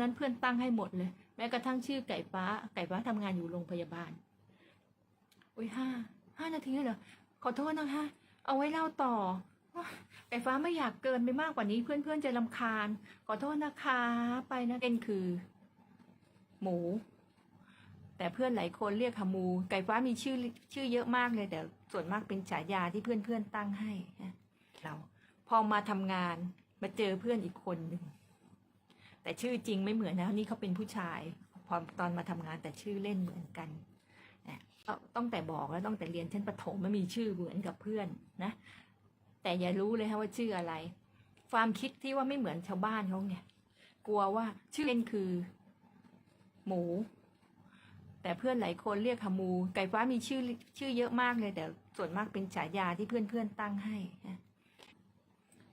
นั้นเพื่อนตั้งให้หมดเลย แม้กระทั่งชื่อไก่ฟ้า ไก่ฟ้าทำงานอยู่โรงพยาบาลอุ้ยห้าห้านาทีเลยเหรอขอโทษนะคะ เอาไว้เล่าต่อไก่ฟ้าไม่อยากเกินไปมากกว่านี้เพื่อนๆจะลำคาญ ขอโทษนะคะ ไปนะเอ็นคือ หมู แต่เพื่อนหลายคนเรียกขมู ไก่ฟ้ามีชื่อชื่อเยอะมากเลย แต่ส่วนมากเป็นฉายาที่เพื่อนๆตั้งให้เรา พอมาทำงานมาเจอเพื่อนอีกคนหนึ่ง แต่ชื่อจริงไม่เหมือนนะนี่เขาเป็นผู้ชายพอตอนมาทำงานแต่ชื่อเล่นเหมือนกันนะต้องแต่บอกแล้วต้องแต่เรียนชั้นประถมไม่มีชื่อเหมือนกับเพื่อนนะ แต่อย่ารู้เลยฮะว่าชื่ออะไร ความคิดที่ว่าไม่เหมือนชาวบ้านเขาเนี่ย กลัวว่าชื่อเล่นคือ หมู แต่เพื่อนหลายคนเรียกขมู ไก่ฟ้ามีชื่อชื่อเยอะมากเลย แต่ส่วนมากเป็นฉายาที่เพื่อนๆตั้งให้นะ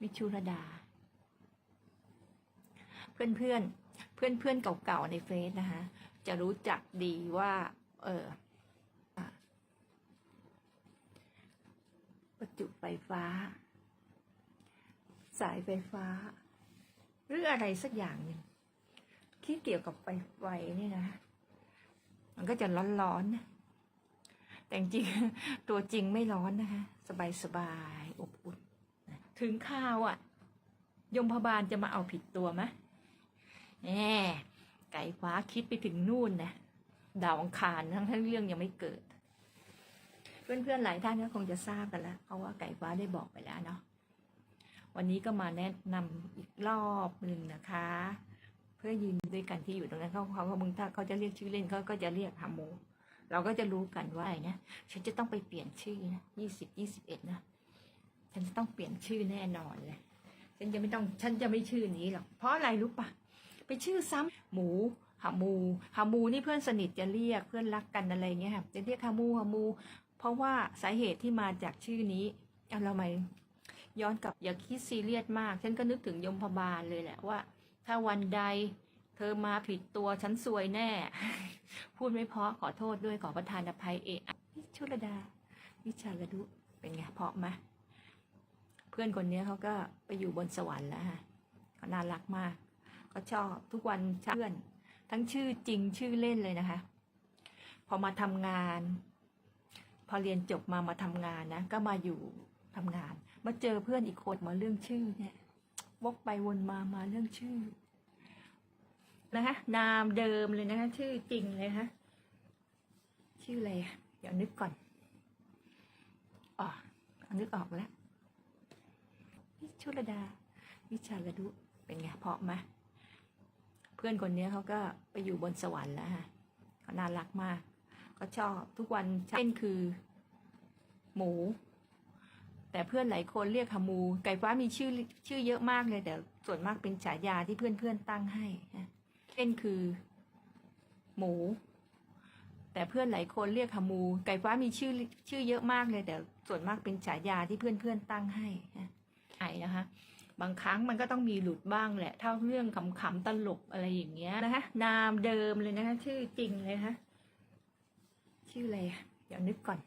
วิชุรดา เพื่อนเพื่อนเพื่อนเพื่อนเก่าๆในเฟซนะคะ จะรู้จักดีว่า เออประจุไฟฟ้า สายไฟฟ้า หรืออะไรสักอย่างหนึ่งที่เกี่ยวกับไฟไฟนี่นะ มันก็จะร้อนๆนะแต่จริงตัวจริงไม่ร้อนนะคะ สบายๆอบอุ่น ถึงข้าวอะ ยมพบาลจะมาเอาผิดตัวไหม แหมไก่ฟ้าคิดไปถึงนู่นนะดาวอังคารทั้งทั้งเรื่องยังไม่เกิด เพื่อนๆหลายท่านก็คงจะทราบกันแล้วเพราะว่าไก่ฟ้าได้บอกไปแล้วเนาะวันนี้ก็มาแนะนำอีกรอบหนึ่งนะคะ เพื่อยืนด้วยกันที่อยู่ตรงนั้นเขาเขาเขามึงถ้าเขาจะเรียกชื่อเล่นเขาก็จะเรียกฮาโมเราก็จะรู้กันว่าไอ้นะฉันจะต้องไปเปลี่ยนชื่อนะยี่สิบยี่สิบเอ็ดนะฉันจะต้องเปลี่ยนชื่อแน่นอนเลยฉันจะไม่ต้องฉันจะไม่ชื่อนี้หรอกเพราะอะไรรู้ปะ ไปชื่อซ้ำหมูหามูหามูนี่เพื่อนสนิทจะเรียกเพื่อนรักกันอะไรเงี้ยค่ะจะเรียกหามูหามู เพราะว่าสาเหตุที่มาจากชื่อนี้เอาเราไมาย้อนกลับอย่าคิดซีเรียสมาก ฉันก็นึกถึงยมพบาลเลยแหละว่า ถ้าวันใดเธอมาผิดตัวฉันซวยแน่ พูดไม่เพาะขอโทษด้วยขอประทานอภัยเอะวิชุรดา วิชารดุเป็นไงเพาะไหมเพื่อนคนนี้เขาก็ไปอยู่บนสวรรค์แล้วฮะเขาน่ารักมาก เขาชอบทุกวันเพื่อน ทั้งชื่อจริงชื่อเล่นเลยนะคะ พอมาทำงาน พอเรียนจบมามาทำงานนะ ก็มาอยู่ทำงาน มาเจอเพื่อนอีกคนมาเรื่องชื่อเนี่ยวกไปวนมามาเรื่องชื่อนะคะนามเดิมเลยนะคะชื่อจริงเลยนะคะชื่ออะไรอะเดี๋ยวนึกก่อนอ๋อนึกออกแล้ววิชุรดา วิชาระดุเป็นไงเพาะไหม เพื่อนคนนี้เขาก็ไปอยู่บนสวรรค์แล้วฮะเขาน่ารักมาก ก็ชอบทุกวันเช่นคือ หมู แต่เพื่อนหลายคนเรียกขมู ไก่ฟ้ามีชื่อชื่อเยอะมากเลยแต่ส่วนมากเป็นฉายาที่เพื่อนๆตั้งให้เช่นคือ หมู แต่เพื่อนหลายคนเรียกขมู ไก่ฟ้ามีชื่อชื่อเยอะมากเลยแต่ส่วนมากเป็นฉายาที่เพื่อนๆตั้งให้ไอ้นะคะ บางครั้งมันก็ต้องมีหลุดบ้างแหละ เท่าเรื่องขำๆตลกอะไรอย่างเงี้ยนะคะ นามเดิมเลยนะคะ ชื่อจริงเลยนะชื่ออะไรอะเดี๋ยวนึกก่อน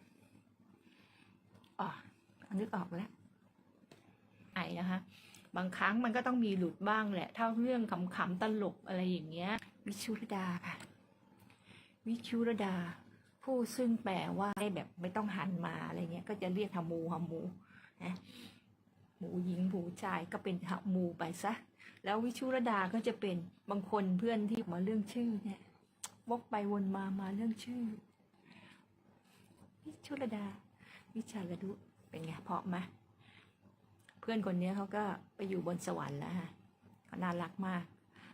อ๋อนึกออกแล้วไอ้นะคะ บางครั้งมันก็ต้องมีหลุดบ้างแหละ เท่าเรื่องขำๆตลกอะไรอย่างเงี้ย วิชุรดาค่ะ วิชุรดา ผู้ซึ่งแปลว่าให้แบบไม่ต้องหันมาอะไรเงี้ย ก็จะเรียกฮามูฮามูนะ หมูหญิงหมูชายก็เป็นฮามูไปซะ แล้ววิชุรดาก็จะเป็นบางคนเพื่อนที่มาเรื่องชื่อเนี่ยวกไปวนมามาเรื่องชื่อ วิชุรดา วิชาระดุเป็นไงเพาะไหมเพื่อนคนนี้เขาก็ไปอยู่บนสวรรค์แล้วฮะเขาน่ารักมาก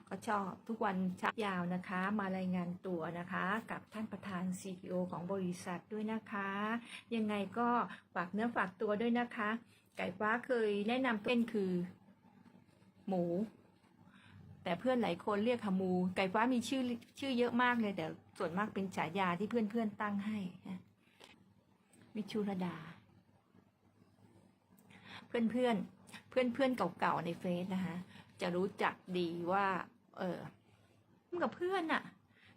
ก็ชอบทุกวันเช้ายาวนะคะ มารายงานตัวนะคะ กับท่านประธาน CEO ของบริษัทด้วยนะคะ ยังไงก็ฝากเนื้อฝากตัวด้วยนะคะ ไก่ฟ้าเคยแนะนำเป็นคือ หมู แต่เพื่อนหลายคนเรียกขามู ไก่ฟ้ามีชื่อชื่อเยอะมากเลย แต่ส่วนมากเป็นฉายาที่เพื่อนๆตั้งให้นะวิชุรดา เพื่อนเพื่อนเพื่อนเพื่อนเก่าๆในเฟซนะคะจะรู้จักดีว่า เออกับเพื่อนน่ะ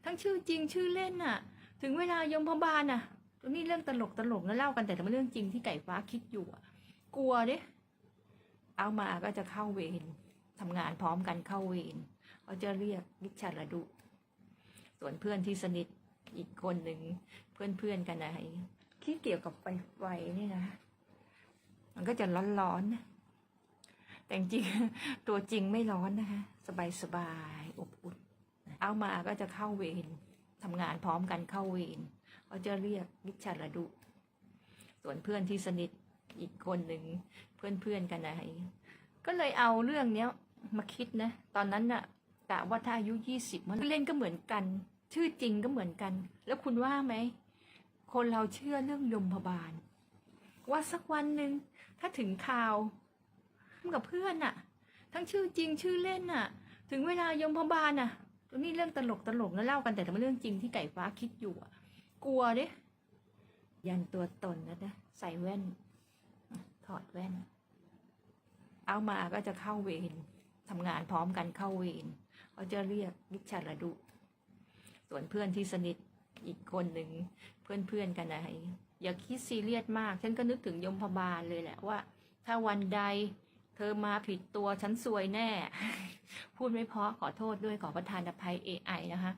ทั้งชื่อจริงชื่อเล่นน่ะถึงเวลายมพบาลน่ะตรงนี้เรื่องตลกตลกนะเล่ากันแต่เป็นเรื่องจริงที่ไก่ฟ้าคิดอยู่อะ กลัวเด้เอามาก็จะเข้าเวรทำงานพร้อมกันเข้าเวรเขาจะเรียกวิชาระดุ ส่วนเพื่อนที่สนิทอีกคนหนึ่งเพื่อนเพื่อนๆกันอะไรที่เกี่ยวกับไฟไฟนี่นะ มันก็จะร้อนๆนะแต่จริงตัวจริงไม่ร้อนนะคะสบายๆอบอุ่นเอามาก็จะเข้าเวรทำงานพร้อมกันเข้าเวรเขาจะเรียกวิชาระดุ ส่วนเพื่อนที่สนิท อีกคนหนึ่งเพื่อนๆกันอะไรก็เลยเอาเรื่องเนี้ยมาคิดนะ ตอนนั้นน่ะกะว่าถ้าอายุยี่สิบมันเล่นก็เหมือนกัน ชื่อจริงก็เหมือนกัน แล้วคุณว่าไหม คนเราเชื่อเรื่องยมพบาล ว่าสักวันหนึ่งถ้าถึงข่าวกับเพื่อนน่ะ ทั้งชื่อจริงชื่อเล่นน่ะ ถึงเวลายมพบาลน่ะตรงนี้เรื่องตลกตลกนะเล่ากันแต่เป็นเรื่องจริงที่ไก่ฟ้าคิดอยู่อะกลัวเด้ยันตัวตนนะนะใส่แว่น ถอดแว่น เอามาก็จะเข้าเวรทำงานพร้อมกันเข้าเวรเขาจะเรียกวิชาระดุ ส่วนเพื่อนที่สนิทอีกคนหนึ่งเพื่อนเพื่อนๆกันอะไรอย่าคิดซีเรียสมาก ฉันก็นึกถึงยมพบาลเลยแหละว่า ถ้าวันใดเธอมาผิดตัวฉันซวยแน่ พูดไม่เพาะขอโทษด้วยขอประทานอภัย AI นะคะ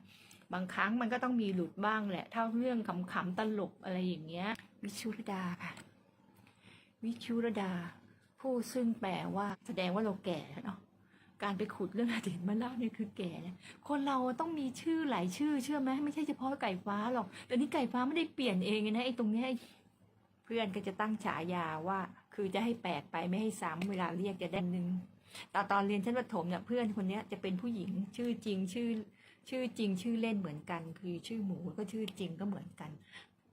บางครั้งมันก็ต้องมีหลุดบ้างแหละ เท่าเรื่องขำๆตลกอะไรอย่างเงี้ยวิชุรดาค่ะ วิชุรดา ผู้ซึ่งแปลว่าแสดงว่าเราแก่แล้วเนาะการไปขุดเรื่องอดีตมาเล่าเนี่ยคือแก่นะคนเราต้องมีชื่อหลายชื่อเชื่อไหมไม่ใช่เฉพาะไก่ฟ้าหรอกแต่นี่ไก่ฟ้าไม่ได้เปลี่ยนเองนะไอ้ตรงเนี้ยเพื่อนก็จะตั้งฉายาว่า คือจะให้แปลกไปไม่ให้ซ้ำเวลาเรียกจะได้นึงตอนตอนเรียนชั้นประถมเนี่ยเพื่อนคนเนี้ยจะเป็นผู้หญิงชื่อจริงชื่อ ชื่อจริงชื่อเล่นเหมือนกัน คือชื่อหมูก็ชื่อจริงก็เหมือนกัน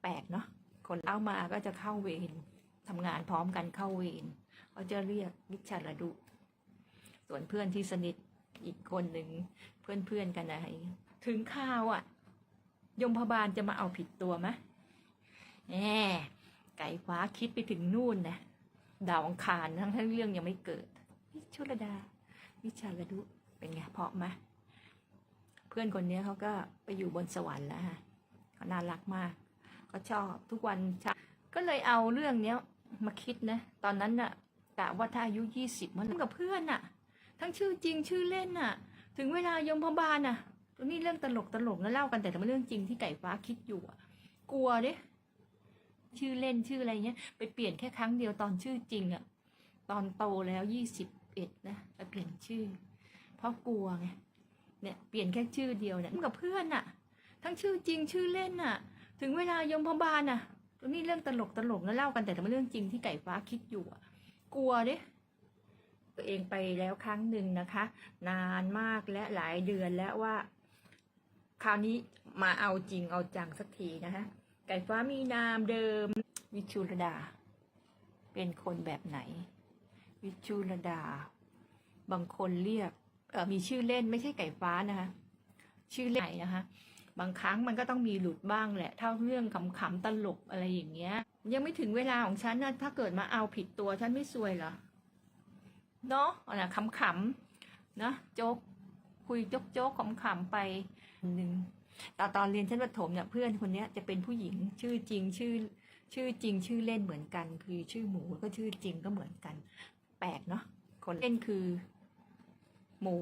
แปลกเนาะคนเอามาก็จะเข้าเวร ทำงานพร้อมกันเข้าเวรเขาจะเรียกวิชาระดุ ส่วนเพื่อนที่สนิทอีกคนหนึ่งเพื่อนเพื่อนๆกันอะถึงข่าวอะ่ะ ยมพบาลจะมาเอาผิดตัวไหมแหมไก่ฟ้าคิดไปถึงนู่นนะดาวอังคารทั้งทั้งเรื่องยังไม่เกิดวิชุรดา วิชาระดุเป็นไงเพาะไหมเพื่อนคนนี้เขาก็ไปอยู่บนสวรรค์แล้วฮะเขาน่ารักมากเขาชอบทุกวันชก็เลยเอาเรื่องเนี้ย มาคิดนะ ตอนนั้นน่ะกะว่าถ้าอายุยี่สิบมันกับเพื่อนน่ะ ทั้งชื่อจริงชื่อเล่นน่ะ ถึงเวลายมพบาลน่ะตรงนี้เรื่องตลกตลกนะเล่ากันแต่เป็นเรื่องจริงที่ไก่ฟ้าคิดอยู่อะกลัวเด้ชื่อเล่นชื่ออะไรเงี้ยไปเปลี่ยนแค่ครั้งเดียวตอนชื่อจริงอะตอนโตแล้วยี่สิบเอ็ดนะไปเปลี่ยนชื่อ เพราะกลัวไงเนี่ยเปลี่ยนแค่ชื่อเดียวเนี่ยกับเพื่อนน่ะ ทั้งชื่อจริงชื่อเล่นน่ะ ถึงเวลายมพบาลน่ะ ตรงนี้เรื่องตลกตลกนะเล่ากันแต่เป็นเรื่องจริงที่ไก่ฟ้าคิดอยู่อะกลัวเด้ตัวเองไปแล้วครั้งหนึ่งนะคะ นานมากและหลายเดือนแล้วว่า คราวนี้มาเอาจริงเอาจังสักทีนะคะไก่ฟ้ามีนามเดิมวิชุรดา เป็นคนแบบไหน วิชุรดา บางคนเรียกมีชื่อเล่นไม่ใช่ไก่ฟ้านะคะ ชื่อเล่นไหนนะคะ บางครั้งมันก็ต้องมีหลุดบ้างแหละเท่าเรื่องขำๆตลกอะไรอย่างเงี้ย ยังไม่ถึงเวลาของฉันนะถ้าเกิดมาเอาผิดตัวฉันไม่ซวยเหรอเนาะอานะขำๆนะโจ๊กคุยโจ๊กโจกขำๆไปหนึ่งตอนตอนเรียนชั้นประถมเนี่ยเพื่อนคนนี้จะเป็นผู้หญิงชื่อจริงชื่อ ชื่อจริงชื่อเล่นเหมือนกัน คือชื่อหมูก็ชื่อจริงก็เหมือนกัน แปลกเนาะคนเล่นคือ หมู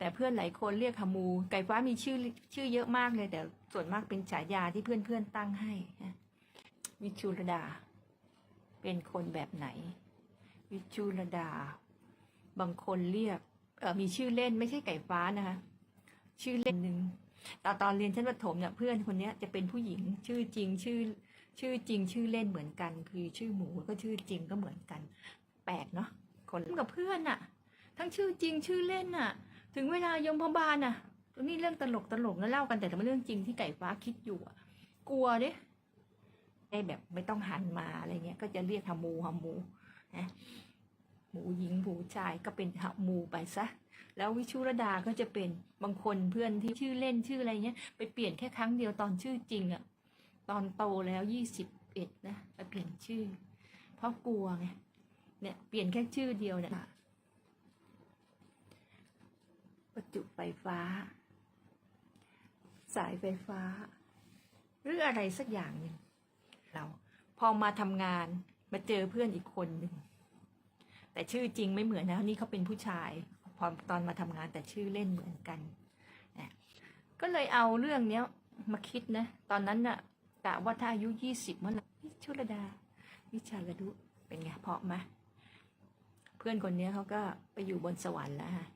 แต่เพื่อนหลายคนเรียกขมู ไก่ฟ้ามีชื่อชื่อเยอะมากเลย แต่ส่วนมากเป็นฉายาที่เพื่อนๆตั้งให้นะวิชุรดา เป็นคนแบบไหน วิชุรดา บางคนเรียกเออมีชื่อเล่นไม่ใช่ไก่ฟ้านะคะชื่อเล่นหนึ่งตอนตอนเรียนชั้นประถมเนี่ยเพื่อนคนเนี้ยจะเป็นผู้หญิงชื่อจริงชื่อ ชื่อจริงชื่อเล่นเหมือนกัน คือชื่อหมูก็ชื่อจริงก็เหมือนกัน แปลกเนาะคนกับเพื่อนน่ะทั้งชื่อจริงชื่อเล่นน่ะ ถึงเวลายมพบาลน่ะตรงนี้เรื่องตลกตลกนะเล่ากันแต่เป็นเรื่องจริงที่ไก่ฟ้าคิดอยู่อะกลัวเด้ไอ้แบบไม่ต้องหันมาอะไรเงี้ย ก็จะเรียกฮามูฮามูนะหมูหญิงหมูชายก็เป็นฮามูไปซะ แล้ววิชุรดาก็จะเป็นบางคนเพื่อนที่ชื่อเล่นชื่ออะไรเงี้ยไปเปลี่ยนแค่ครั้งเดียวตอนชื่อจริงอะตอนโตแล้วยี่สิบเอ็ดนะไปเปลี่ยนชื่อ เพราะกลัวไงเนี่ยเปลี่ยนแค่ชื่อเดียวเนี่ย ประจุไฟฟ้า สายไฟฟ้า หรืออะไรสักอย่างหนึ่งเราพอมาทำงานมาเจอเพื่อนอีกคนหนึ่งแต่ชื่อจริงไม่เหมือนนะนี่เขาเป็นผู้ชายพอตอนมาทำงานแต่ชื่อเล่นเหมือนกันนะก็เลยเอาเรื่องเนี้ยมาคิดนะ ตอนนั้นน่ะกะว่าถ้าอายุยี่สิบเมื่อไหร่ชุลดา วิชาระดุเป็นไงเพาะไหมเพื่อนคนเนี้ยเขาก็ไปอยู่บนสวรรค์แล้วฮะ